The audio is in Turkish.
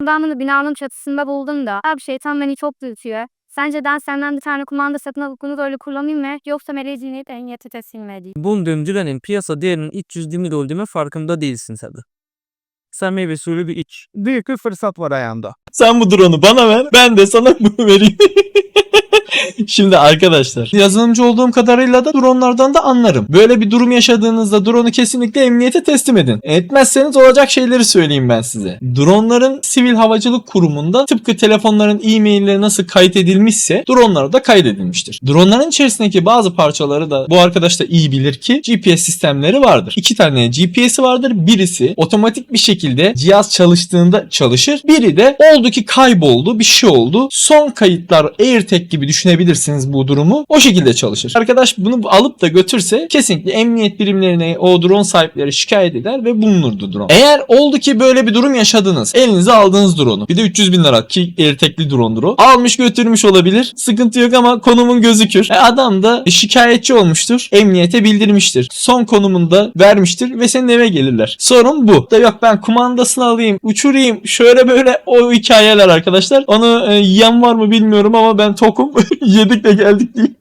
Bunu binanın çatısında buldum da. Abi şeytan beni çok dürtüyor. Sence ben senden bir tane kumanda satın alıp bunu böyle kullanayım mı? Yoksa emniyete teslim mi edeyim? Bulduğum dürenin piyasa değerinin 320 olduğunu farkında değilsin tabi. Sen meyve suyu bir iç. Büyük bir fırsat var ayağında. Sen bu drone'u bana ver. Ben de sana bunu vereyim. Şimdi arkadaşlar yazılımcı olduğum kadarıyla da dronelardan da anlarım. Böyle bir durum yaşadığınızda drone'u kesinlikle emniyete teslim edin. Etmezseniz olacak şeyleri söyleyeyim ben size. Drone'ların sivil havacılık kurumunda tıpkı telefonların e-mailleri nasıl kaydedilmişse drone'lar da kaydedilmiştir. Drone'ların içerisindeki bazı parçaları da bu arkadaş da iyi bilir ki GPS sistemleri vardır. İki tane GPS'i vardır. Birisi otomatik bir şekilde cihaz çalıştığında çalışır. Biri de oldu ki kayboldu bir şey oldu. Son kayıtlar AirTag gibi düşünebilirsiniz bu durumu. O şekilde çalışır. Arkadaş bunu alıp da götürse kesinlikle emniyet birimlerine o drone sahipleri şikayet eder ve bulunurdu drone. Eğer oldu ki böyle bir durum yaşadınız. Elinize aldığınız drone'u. Bir de 300 bin lira ki AirTag'li drone'dur o. Almış götürmüş olabilir. Sıkıntı yok ama konumun gözükür. E adam da şikayetçi olmuştur. Emniyete bildirmiştir. Son konumunu da vermiştir ve senin eve gelirler. Sorun bu. Da yok ben kumandasını alayım, uçurayım, şöyle böyle o hikayeler arkadaşlar. Onu e, yiyen var mı bilmiyorum ama ben tokum. Yedik de geldik diye.